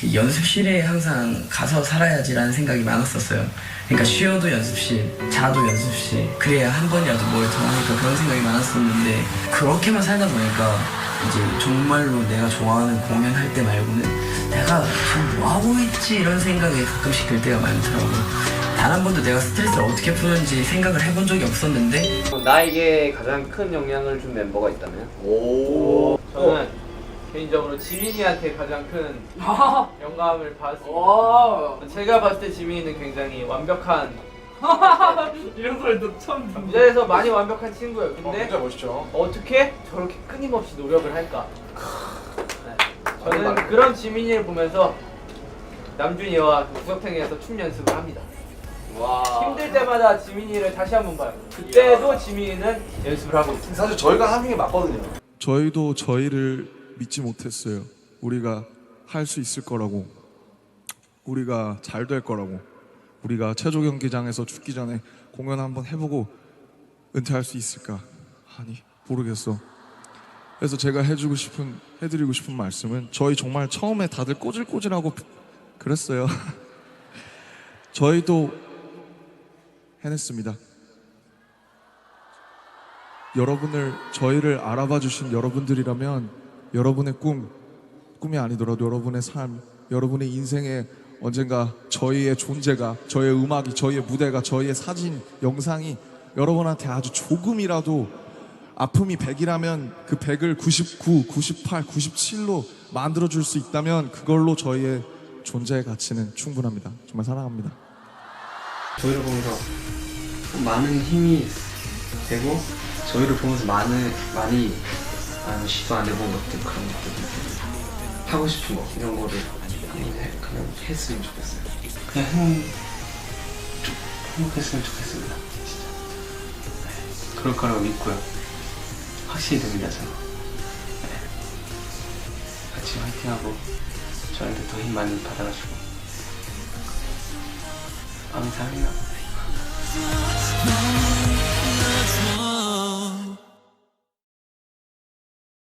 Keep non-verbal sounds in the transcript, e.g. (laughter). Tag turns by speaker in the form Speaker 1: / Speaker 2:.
Speaker 1: 그 연습실에 항상 가서 살아야지라는 생각이 많았었어요. 그러니까 쉬어도 연습실, 자도 연습실, 그래야 한 번이라도 뭘 더 하니까 그런 생각이 많았었는데 그렇게만 살다 보니까 이제 정말로 내가 좋아하는 공연할 때 말고는 내가 지금 뭐 하고 있지 이런 생각이 가끔씩 들 때가 많더라고요. 단 한 번도 내가 스트레스를 어떻게 푸는지 생각을 해본 적이 없었는데
Speaker 2: 나에게 가장 큰 영향을 준 멤버가 있다면?
Speaker 3: 오.
Speaker 2: 저는 개인적으로 지민이한테 가장 큰 (laughs) 영감을 받았습니다.
Speaker 4: 와
Speaker 2: 제가 봤을 때 지민이는 굉장히 완벽한 (laughs)
Speaker 4: 이런 소리도 처음 듣는
Speaker 2: 무대에서 많이 완벽한 친구예요.
Speaker 3: 어,
Speaker 2: 근데
Speaker 3: 진짜 멋있죠.
Speaker 2: 어떻게 저렇게 끊임없이 노력을 할까? 네. 저는
Speaker 3: 맞네.
Speaker 2: 그런 지민이를 보면서 남준이와 구석탱이에서 춤 연습을 합니다.
Speaker 4: 와
Speaker 2: 힘들 때마다 지민이를 다시 한번 봐요. 그때도 지민이는 연습을 하고 있어요.
Speaker 3: 사실 저희가 하는 게 맞거든요.
Speaker 5: 저희도 저희를 믿지 못했어요. 우리가 할 수 있을 거라고, 우리가 잘 될 거라고, 우리가 체조 경기장에서 죽기 전에 공연 한번 해보고 은퇴할 수 있을까? 아니 모르겠어. 그래서 제가 해주고 싶은 해드리고 싶은 말씀은 저희 정말 처음에 다들 꼬질꼬질하고 그랬어요. (laughs) 저희도 해냈습니다. 여러분을 저희를 알아봐 주신 여러분들이라면 여러분의 꿈 꿈이 아니더라도 여러분의 삶 여러분의 인생에 언젠가 저희의 존재가 저희의 음악이 저희의 무대가 저희의 사진 영상이 여러분한테 아주 조금이라도 아픔이 100이라면 그 100을 99, 98, 97로 만들어 줄 수 있다면 그걸로 저희의 존재의 가치는 충분합니다. 정말 사랑합니다.
Speaker 6: 저희를 보면서 많은 힘이 되고 저희를 보면서 많은 많이 많은 시도 안 해본 것들 그런 것들 하고 싶은 거 이런 거를 해, 그냥 했으면 좋겠어요. 그냥 행, 좀 행복했으면 좋겠습니다. 진짜 네. 그럴 거라고 믿고요. 확신이 됩니다 저는. 네. 같이 화이팅하고 저한테 더 힘 많이 받아가지고 감사합니다.
Speaker 7: 널